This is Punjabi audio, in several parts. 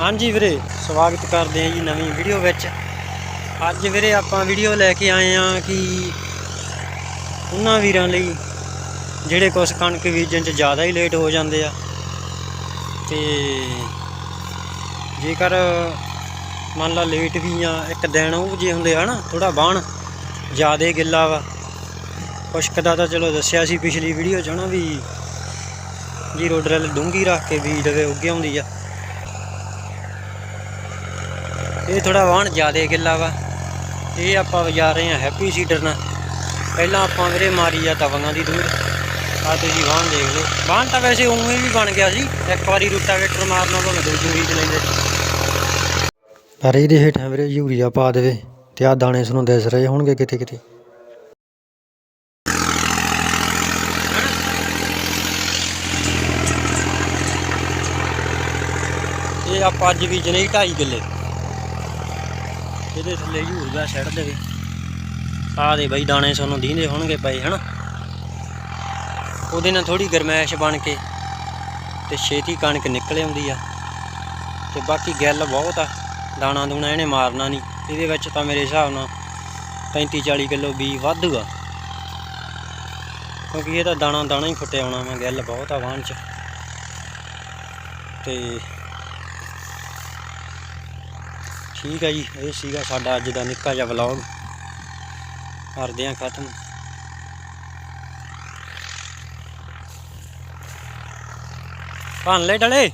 ਹਾਂਜੀ ਵੀਰੇ, ਸਵਾਗਤ ਕਰਦੇ ਹਾਂ ਜੀ ਨਵੀਂ ਵੀਡੀਓ ਵਿੱਚ। ਅੱਜ ਵੀਰੇ ਆਪਾਂ ਵੀਡੀਓ ਲੈ ਕੇ ਆਏ ਆ ਕਿ ਉਹਨਾਂ ਵੀਰਾਂ ਲਈ ਜਿਹੜੇ ਕੁਛ ਕਣਕ ਬੀਜਣ 'ਚ ਜ਼ਿਆਦਾ ਹੀ ਲੇਟ ਹੋ ਜਾਂਦੇ ਆ। ਤੇ ਜੇਕਰ ਮੰਨ ਲਾ ਲੇਟ ਵੀ ਆ, ਇੱਕ ਦਿਨ ਉਹ ਜੇ ਹੁੰਦੇ ਆ ਨਾ ਥੋੜਾ ਬਾਣ ਜ਼ਿਆਦਾ ਗਿੱਲਾ ਵਾ। ਖੁਸ਼ਕ ਦਾ ਤਾਂ ਚਲੋ ਦੱਸਿਆ ਸੀ ਪਿਛਲੀ ਵੀਡੀਓ 'ਚ ਹਨਾ ਵੀ ਜੀਰੋ ਡਰਿਲ ਡੂੰਗੀ ਰੱਖ ਕੇ ਬੀਜ ਦੇਵੇ ਉੱਗ ਹੁੰਦੀ ਆ। ਇਹ ਥੋੜਾ ਵਾਹਣ ਜ਼ਿਆਦਾ ਗਿੱਲਾ ਵਾ। ਇਹ ਆਪਾਂ ਵਜਾ ਰਹੇ ਹਾਂ ਹੈਪੀ ਸੀਡਰ ਨਾਲ। ਪਹਿਲਾਂ ਆਪਾਂ ਵੀਰੇ ਮਾਰੀ ਆ ਤਵੰਗਾਂ ਦੀ ਦੂਰ ਆ ਤੁਸੀਂ ਵਾਹਣ ਦੇਖ ਲਓ। ਵਾਹਣ ਤਾਂ ਵੈਸੇ ਉਵੇਂ ਵੀ ਬਣ ਗਿਆ ਸੀ। ਇੱਕ ਵਾਰੀ ਰੂਟਾਵੇਟਰ ਮਾਰਨਾ ਭਾਵੇਂ ਦੂਜੀ ਰੀਜ ਲੈਂਦੇ ਪਰ ਇਹਦੇ ਹੇਠਾਂ ਵੀਰੇ ਯੂਰੀਆ ਪਾ ਦੇਵੇ ਤੇ ਆ ਦਾਣੇ ਸਾਨੂੰ ਦਿਸ ਰਹੇ ਹੋਣਗੇ ਕਿਤੇ ਕਿਤੇ। ਇਹ ਆਪਾਂ ਅੱਜ ਵੀ ਜਨੇ 2.5 ਕਿੱਲੇ। ਇਹਦੇ ਥੱਲੇ ਯੂਰੀਆ ਛੱਡ ਦੇਵੇ। ਆ ਦੇ ਬਈ ਦਾਣੇ ਸਾਨੂੰ ਦੀਂਦੇ ਹੋਣਗੇ ਪਏ, ਹਨਾ? ਉਹਦੇ ਨਾਲ ਥੋੜੀ ਗਰਮੈਸ਼ ਬਣ ਕੇ ਤੇ ਛੇਤੀ ਕਣਕ ਨਿਕਲ ਆਉਂਦੀ ਆ। ਤੇ ਬਾਕੀ ਗੱਲ ਬਹੁਤ ਆ, ਦਾਣਾ ਦੂਣਾ ਇਹਨੇ ਮਾਰਨਾ ਨਹੀਂ। ਇਹਦੇ ਵਿੱਚ ਤਾਂ ਮੇਰੇ ਹਿਸਾਬ ਨਾਲ 35 40 ਕਿਲੋ ਬੀ ਵਾਧੂ ਕਿਉਂਕਿ ਇਹ ਤਾਂ ਦਾਣਾ ਦਾਣਾ ਹੀ ਫੁੱਟਿਆ ਆਉਣਾ ਵਾ, ਗੱਲ ਬਹੁਤ ਆ ਵਾਹਣ ਚ। ਤੇ ਠੀਕ ਹੈ ਜੀ, ਇਹ ਸੀਗਾ ਸਾਡਾ ਅੱਜ ਦਾ ਨਿੱਕਾ ਜਿਹਾ ਵਲੌਗ ਕਰਦੇ ਹਾਂ ਖਤਮ। ਭੰਨ ਲੈ ਡਲੇ?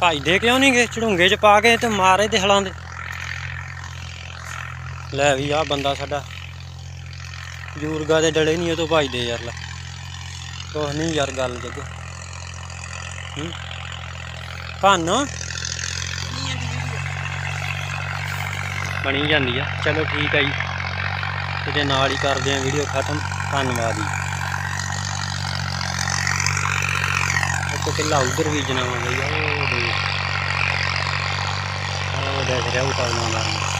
ਭਾਈ ਦੇ ਕਿਉਂ ਨਹੀਂ ਗਏ? ਝੜੂੰਗੇ ਚ ਪਾ ਕੇ ਤੇ ਮਾਰੇ ਤੇ ਹਲਾਂ ਦੇ। ਲੈ ਵੀ ਆ ਬੰਦਾ ਸਾਡਾ। ਬਜ਼ੁਰਗਾਂ ਦੇ ਡਲੇ ਨਹੀਂ ਉਹ ਤੋਂ ਭਾਈ ਦੇ ਯਾਰ ਲੈ। ਕੁਛ ਨਹੀਂ ਯਾਰ, ਗੱਲ ਜੱਗੇ। ਹੂੰ? ਭੰਨ ਬਣੀ ਜਾਂਦੀ ਆ। ਚਲੋ ਠੀਕ ਆ ਜੀ। ਇਹਦੇ ਨਾਲ ਹੀ ਕਰਦੇ ਆ ਵੀਡੀਓ ਖਤਮ। ਧੰਨਵਾਦ ਜੀ। ਇੱਕ ਕਿੱਲਾ ਉਧਰ ਵੀ ਜਨਾਵਾ ਬਈ। ਉਹ ਦੇ ਉਹ ਦੇਖ ਰਿਹਾ ਉਹ ਤਾਂ